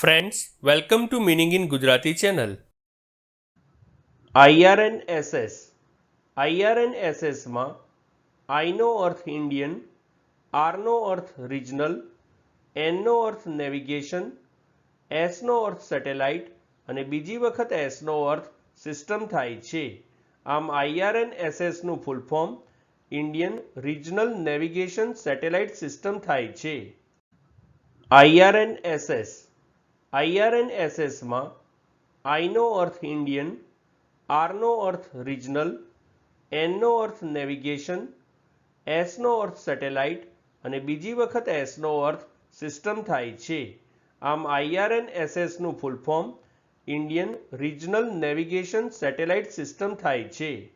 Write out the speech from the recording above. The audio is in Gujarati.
Friends welcome to meaning in Gujarati channel IRNSS આઈઆરએનએસએસમાં આઈનો અર્થ ઇન્ડિયન આરનો અર્થ રિજનલ એનનો અર્થ નેવિગેશન એસનો અર્થ સેટેલાઇટ અને બીજી વખત એસનો અર્થ સિસ્ટમ થાય છે. આમ આઈઆરએનએસએસનું full form Indian regional navigation satellite system થાય છે. આઈઆરએનએસએસ આઈઆરએનએસએસમાં આઈનો અર્થ ઇન્ડિયન આરનો અર્થ રિજનલ એનનો અર્થ નેવિગેશન એસનો અર્થ સેટેલાઇટ અને બીજી વખત એસનો અર્થ સિસ્ટમ થાય છે. આમ આઈઆરએનએસએસનું full form Indian regional navigation satellite system થાય છે.